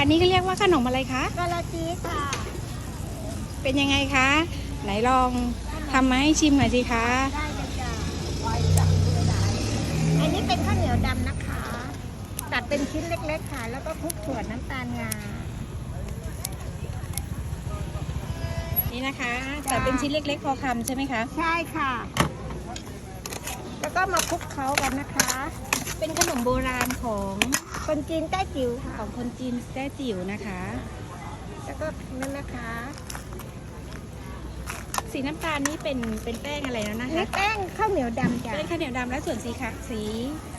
อันนี้ก็เรียกว่าขนมอะไรคะกะละจีค่ะ เป็นยังไงคะ ไหนลองทำมาให้ชิมหน่อยสิคะ ได้เลยจ้ะอันนี้เป็นข้าวเหนียวดำนะคะ ตัดเป็นชิ้นเล็กๆค่ะ แล้วก็คลุกถั่วน้ำตาลงา นี่นะคะแต่เป็นชิ้นเล็กๆ พอคำใช่ไหมคะ ใช่ค่ะ แล้วก็มาคลุกเคล้ากันนะคะ เป็นขนมโบราณของ คนจีนใต้จิ๋วค่ะ ของคนจีนแต้จิ๋วนะคะ แล้วก็นั่นนะคะ สีน้ำตาลนี่เป็นเป็นแป้งอะไรแล้วนะนี่คะแป้งข้าวเหนียวดำจ้ะแป้งข้าวเหนียวดำและส่วนสีค่ะสี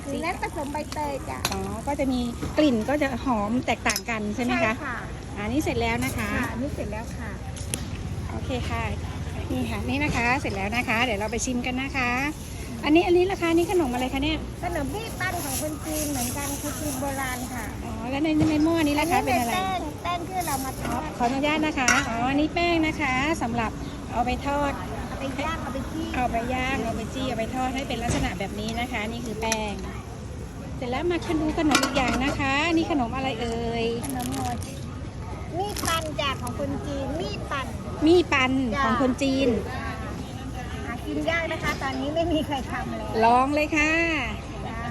สีและผสมใบเตยจ้ะอ๋อก็จะมีกลิ่นก็จะหอมแตกต่างกันใช่ไหมคะค่ะอันนี้เสร็จแล้วนะคะ ค่ะอันนี่เสร็จแล้วค่ะ โอเคค่ะ นี่ค่ะ นี่นะคะ เสร็จแล้วนะคะ เดี๋ยวเราไปชิมกันนะคะ อันนี้อันนี้ราคานี่ขนมอะไรคะเนี่ย ขนมพี่ปั้นของคนจีนเหมือนกันคือจีนโบราณค่ะอ๋อ แล้วในในหม้อนี้ราคาเป็นอะไร แป้งแป้งที่เรามาทอดขออนุญาตนะคะ อ๋อ อันนี้แป้งนะคะสำหรับเอาไปทอด เอาไปย่างเอาไปจี้เอาไปย่าง เอาไปจี้ เอาไปทอดให้เป็นลักษณะแบบนี้นะคะ นี่คือแป้ง เสร็จแล้วมาคันดูขนมอีกอย่างนะคะ นี่ขนมอะไรเอ่ย ขนมโมดมีดปันจากของคนจีนมีดปัน มี่ปันจ้ะของคนจีนหา กินยากนะคะ ตอนนี้ไม่มีใครทำเลยลองเลยค่ะ จ้า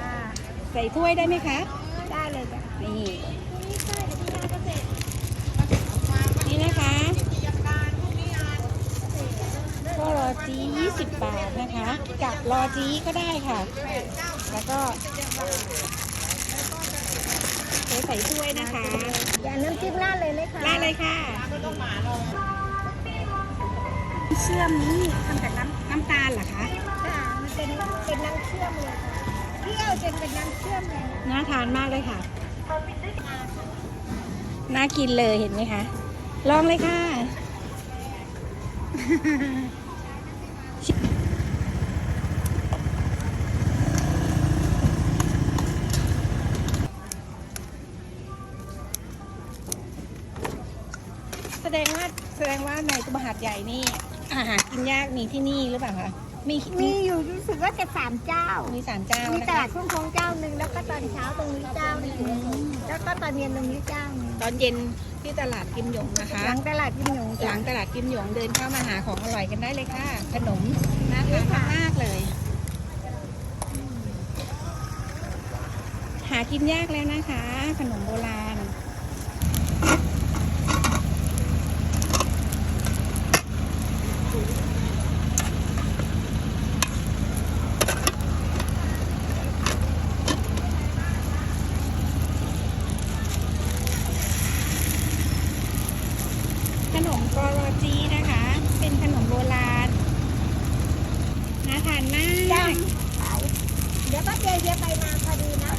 ใส่ถ้วยได้ไหมคะ ได้เลยจ้ะนี่ นี่นะคะก็รอจี20 บาทนะคะ กับรอจีก็ได้ค่ะ แล้วก็เทใส่ถ้วยนะคะอย่าน้ำจิ้มราดเลยเลยค่ะได้เลยค่ะเชื่อมนี้ทำจากน้ำน้ำตาล เหรอคะค่ะมันเป็นเป็นน้ำเชื่อมเลยค่ะเที่ยวจนเป็นน้ำเชื่อมเลยน่าทานมากเลยค่ะ น่ากินเลยเห็นไหมคะ ลองเลยค่ะ แสดงว่าแสดงว่าในตัวหาดใหญ่นี่ อาหารกินยากมีที่นี่หรือเปล่าคะมีมีอยู่รู้สึกว่าจะสามเจ้า มีสารเจ้ามีนะตคะลาดทุ่งคงเจ้าหนึ่งแล้วก็ตอนเช้าตรงนี้เจ้าหนึงแล้วก็ตอนเย็นตรงนี้เจ้าหนึงตอนเย็นที่ตลาดกิมหยงนะคะ หลังตลาดกิมหยงหจ้ะลังตลาดกิมหยงเดินเข้ามาหาของอร่อยกันได้เลยค่ะ ขนมน่าทานมากๆเลย หากินยากแล้วนะคะ ขนมโบราณ บอรอจีนะคะ เป็นขนมโบราณน่าทานมากจ้ะเดี๋ยวก็เจเฮียไปมาพอดีนะ